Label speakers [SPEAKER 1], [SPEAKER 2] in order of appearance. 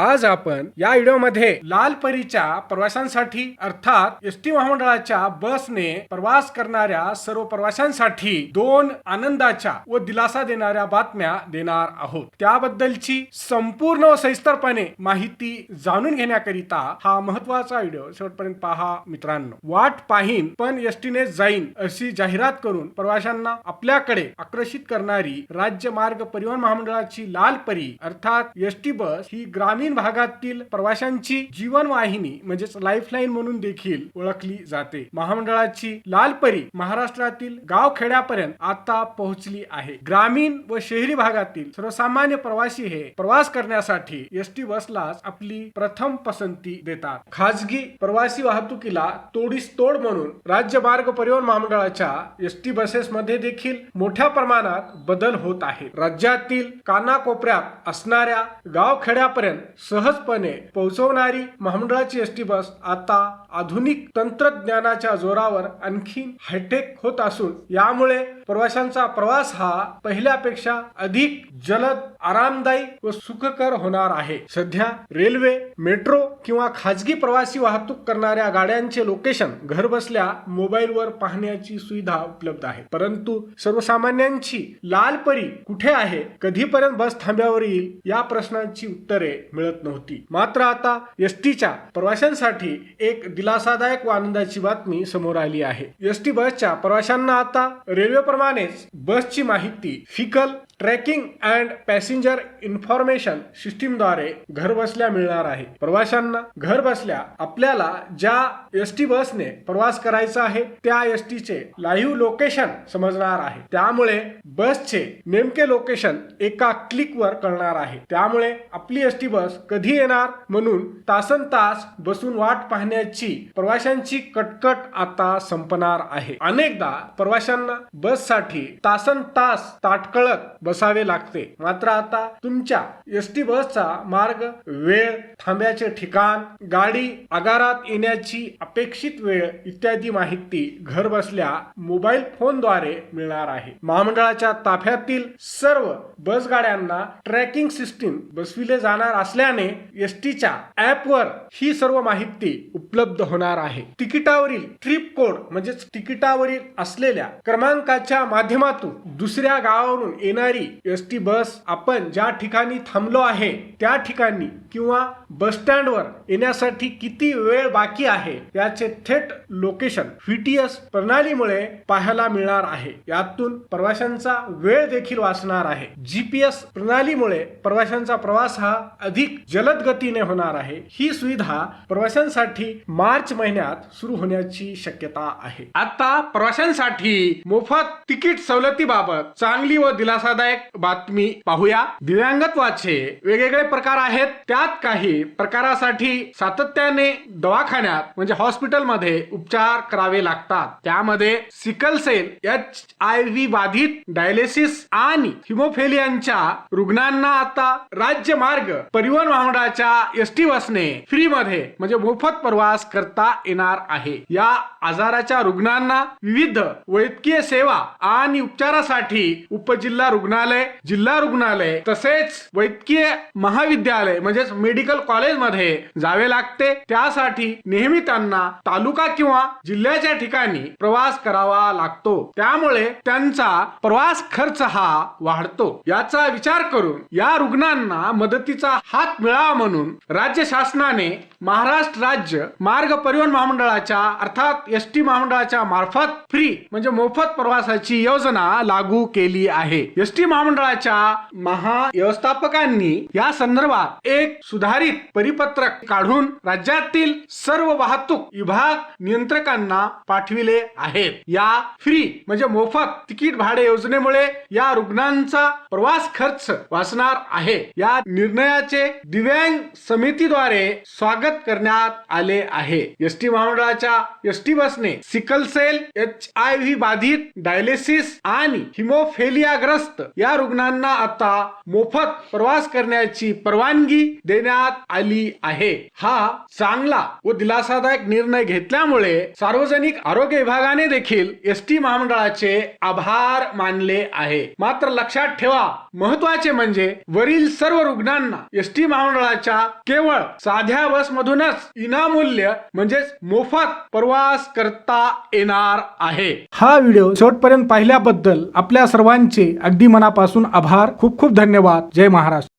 [SPEAKER 1] आज आपण या व्हिडिओमध्ये लाल परीच्या प्रवाशांसाठी अर्थात एस टी महामंडळाच्या बसने प्रवास करणाऱ्या सर्व प्रवाशांसाठी दोन आनंदाच्या व दिलासा देणाऱ्या बातम्या देणार आहोत. त्याबद्दलची संपूर्ण व सविस्तरपणे माहिती जाणून घेण्याकरिता हा महत्त्वाचा व्हिडिओ शेवटपर्यंत पहा मित्रांनो. वाट पाहीन पण एस जाईन अशी जाहिरात करून प्रवाशांना आपल्याकडे आकर्षित करणारी राज्य मार्ग परिवहन महामंडळाची लाल परी अर्थात एस टी बस ही ग्रामीण भागातील प्रवाशांची जीवनवाहिनी म्हणजेच लाईफलाईन म्हणून देखील ओळखली जाते. महामंडळाची लाल परी महाराष्ट्रातील गाव खेड्यापर्यंत आता पोहोचली आहे. ग्रामीण व शहरी भागातील सर्वसामान्य प्रवासी हे प्रवास करण्यासाठी एस टी बसलाच आपली प्रथम पसंती देतात. खाजगी प्रवासी वाहतुकीला तोडीस तोड म्हणून राज्य मार्ग परिवहन महामंडळाच्या एस टी बसेस मध्ये देखील मोठ्या प्रमाणात बदल होत आहे राज्यातील कानाकोपऱ्यात असणाऱ्या गाव खेड्यापर्यंत सहजपणे पोहोचवणारी महामंडळाची एस टी बस आता आधुनिक तंत्रज्ञानाच्या जोरावर आणखी हायटेक होत असून यामुळे प्रवाशांचा प्रवास हा पहिल्यापेक्षा अधिक जलद आरामदायी व सुखकर होणार आहे. सध्या रेल्वे मेट्रो किंवा खाजगी प्रवासी वाहतूक करणाऱ्या गाड्यांचे लोकेशन घर बसल्या मोबाईलवर पाहण्याची सुविधा उपलब्ध आहे. परंतु सर्वसामान्यांची लाल परी कुठे आहे कधीपर्यंत बस थांब्यावर येईल या प्रश्नांची उत्तरे मिळत नव्हती. मात्र आता एस टीच्या प्रवाशांसाठी एक दिलासादायक व आनंदाची बातमी समोर आली आहे. एस टी बसच्या प्रवाशांना आता रेल्वेप्रमाणेच बसची माहिती vehicle tracking and passenger information सिस्टीमद्वारे घर बसल्या मिळणार आहे. प्रवाशांना घर बसल्या आपल्याला ज्या एस टी बसने प्रवास करायचा आहे त्या एस टीचे लाईव्ह लोकेशन समजणार आहे. त्यामुळे बसचे नेमके लोकेशन एका क्लिकवर कळणार आहे. त्यामुळे आपली एस टी बस कधी येणार म्हणून तासन तास बसून वाट पाहण्याची प्रवाशांची कटकट आता संपणार आहे. अनेकदा प्रवाशांना बससाठी तासन तास ताटकळत बसावे लागते. मात्र आता तुमच्या एस टी बसचा मार्ग वेळ थांब्याचे ठिकाण गाडी आगारात येण्याची अपेक्षित वेळ इत्यादी माहिती घर बसल्या मोबाईल फोनद्वारे मिळणार आहे. महामंडळाच्या ताफ्यातील सर्व बस गाड्यांना ट्रॅकिंग सिस्टीम बसविले जाणार असल्याने एस टीच्या ऍपवर ही सर्व माहिती उपलब्ध होणार आहे. तिकिटावरील ट्रिप कोड म्हणजेच तिकिटावरील असलेल्या क्रमांकाच्या माध्यमातून दुसऱ्या गावावरून येणारी एस टी बस आपण ज्या ठिकाणी थांबलो आहे त्या ठिकाणी किंवा बसस्टँडवर येण्यासाठी किती वेळ बाकी आहे याचे थेट लोकेशन व्हीटीएस प्रणालीमुळे पाहायला मिळणार आहे. यातून प्रवाशांचा वेळ देखील वाचणार आहे. जीपीएस प्रणालीमुळे प्रवाशांचा प्रवास हा अधिक जलद गतीने होणार आहे. ही सुविधा प्रवाशांसाठी मार्च महिन्यात सुरू होण्याची शक्यता आहे. आता प्रवाशांसाठी मोफत तिकीट सवलतीबाबत चांगली व दिलासादायक बातमी पाहूया. दिव्यांगत्वाचे वेगवेगळे प्रकार आहेत. त्यात काही प्रकारासाठी सातत्याने दवाखान्यात म्हणजे हॉस्पिटलमध्ये उपचार करावे लागतात. त्यामध्ये sickle cell H I V बाधित डायलिसिस आणि हिमोफेलियांच्या रुग्णांना आता राज्य मार्ग परिवहन महामंडळाच्या एस टी बसने फ्री मध्ये म्हणजे मोफत प्रवास करता येणार आहे. या आजाराच्या रुग्णांना विविध वैद्यकीय सेवा आणि उपचारासाठी उपजिल्हा रुग्णालय जिल्हा रुग्णालय तसेच वैद्यकीय महाविद्यालय म्हणजेच मेडिकल कॉलेजमध्ये जावे लागते. त्यासाठी नेहमी त्यांना तालुका किंवा जिल्ह्याच्या ठिकाणी प्रवास करावा लागतो. त्यामुळे त्यांचा प्रवास खर्च हा वाढतो. याचा विचार करून या रुग्णांना मदतीचा हात मिळावा म्हणून राज्य शासनाने महाराष्ट्र राज्य मार्ग परिवहन महामंडळाच्या अर्थात एस टी महामंडळाच्या मार्फत फ्री म्हणजे मोफत प्रवासाची योजना लागू केली आहे. एस एसटी महामंडळाच्या महाव्यवस्थापकांनी या संदर्भात एक सुधारित परिपत्रक काढून राज्यातील सर्व वाहतूक विभाग नियंत्रकांना पाठविले आहेत. या फ्री म्हणजे मोफत तिकीट भाडे योजनेमुळे या रुग्णांचा प्रवास खर्च वाचणार आहे. या निर्णयाचे दिव्यांग समितीद्वारे स्वागत करण्यात आले आहे. एस टी महामंडळाच्या एस टी बसने sickle cell H I V बाधित डायलिसिस आणि हिमोफेलियाग्रस्त या रुग्णांना आता मोफत प्रवास करण्याची परवानगी देण्यात आली आहे. हा चांगला व दिलासादायक निर्णय घेतल्यामुळे सार्वजनिक आरोग्य विभागाने देखील एस टी महामंडळाचे आभार मानले आहे. मात्र लक्षात ठेवा महत्त्वाचे म्हणजे वरील सर्व रुग्णांना एस टी महामंडळाच्या केवळ साध्या बस मधूनच इनामूल्य म्हणजेच मोफत प्रवास करता येणार आहे. हा व्हिडिओ शेवटपर्यंत पाहिल्याबद्दल आपल्या सर्वांचे अगदी मनापासून आभार. खूप खूप धन्यवाद. जय महाराष्ट्र.